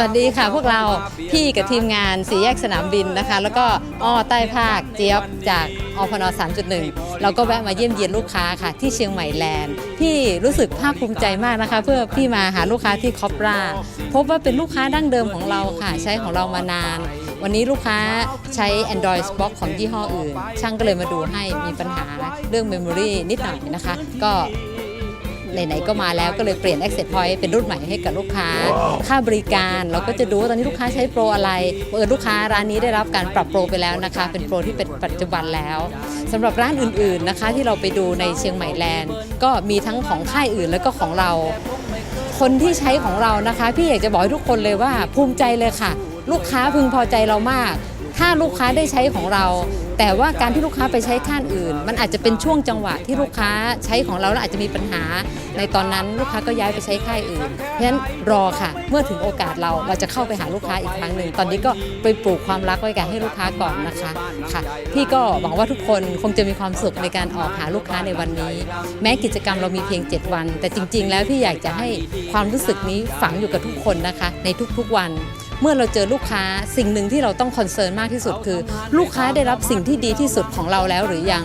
วัสดีค่ะ พวกเราพี่กับทีมงานสีแยกสนามบินนะคะ แล้วก็อ้อใต้ภาคเจี๊ยบจากอพน3.1 เราก็แวะมาเยี่ยมเยียนลูกค้าค่ะ ที่เชียงใหม่แลนด์พี่รู้สึกภาคภูมิใจมากนะคะ เพื่อพี่มาหาลูกค้าที่คอปราพบว่าเป็นลูกค้าดั้งเดิมของเราค่ะ ใช้ของเรามานาน วันนี้ลูกค้าใช้ Android Box ของยี่ห้ออื่น ช่างก็เลยมาดูให้มีปัญหาเรื่อง Memory นิดหน่อยนะคะ ก็ ไหนๆก็มาแล้วก็เลยเปลี่ยน Access Point เป็นรุ่นใหม่ให้กับลูกค้า ค่าบริการเราก็จะดูว่าตอนนี้ลูกค้าใช้โปรอะไรเออลูกค้าร้านนี้ได้รับการปรับโปรไปแล้วนะคะ เป็นโปรที่เป็นปัจจุบันแล้วสำหรับร้านอื่นๆนะคะที่เราไปดูในเชียงใหม่แลนด์ ก็มีทั้งของค่ายอื่นแล้วก็ของเรา คนที่ใช้ของเรานะคะ พี่อยากจะบอกให้ทุกคนเลยว่าภูมิใจเลยค่ะ ลูกค้าพึงพอใจเรามาก ถ้าลูกค้าได้ใช้ของเรา แต่ว่าการที่ลูกค้าไปใช้ค่ายอื่น มันอาจจะเป็นช่วงจังหวะที่ลูกค้าใช้ของเราแล้วอาจจะมีปัญหา ในตอนนั้นลูกค้าก็ย้ายไปใช้ค่ายอื่น เพราะฉะนั้นรอค่ะ เมื่อถึงโอกาสเราเราจะเข้าไปหาลูกค้าอีกครั้งหนึ่งตอนนี้ก็ไปปลูกความรักไว้กันให้ลูกค้าก่อนนะคะค่ะพี่ก็หวังว่าทุกคนคงจะมีความสุขในการออกหาลูกค้าในวันนี้ แม้กิจกรรมเรามีเพียง 7 วัน แต่จริง ๆ แล้วพี่อยากจะให้ความรู้สึกนี้ฝังอยู่กับทุกคนนะคะ ในทุกๆวัน เมื่อเราเจอลูกค้าสิ่งหนึ่งที่เราต้องคอนเซิร์นมากที่สุดคือ ลูกค้าได้รับสิ่งที่ดีที่สุดของเราแล้วหรือยัง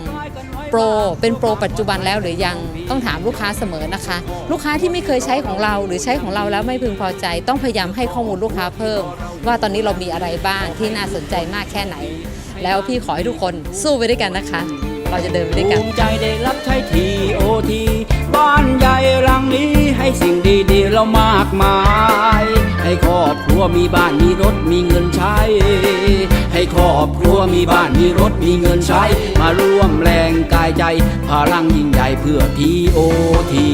โปรเป็นโปรปัจจุบันแล้วหรือยังต้องถามลูกค้าเสมอนะคะ ลูกค้าที่ไม่เคยใช้ของเรา หรือใช้ของเราแล้วไม่พึงพอใจ ต้องพยายามให้ข้อมูลลูกค้าเพิ่ม ว่าตอนนี้เรามีอะไรบ้างที่น่าสนใจมากแค่ไหน แล้วพี่ขอให้ทุกคนสู้ไปด้วยกันนะคะ เราจะเดินไปด้วยกันภูมิใจได้รับใช้ทีโอทีบ้านใหญ่หลังนี้ให้สิ่งดีๆเรามากมาย ให้ครอบครัวมีบ้านมีรถมีเงินใช้ ให้ครอบครัวมีบ้านมีรถมีเงินใช้ มาร่วมแรงกายใจ พลังยิ่งใหญ่เพื่อทีโอที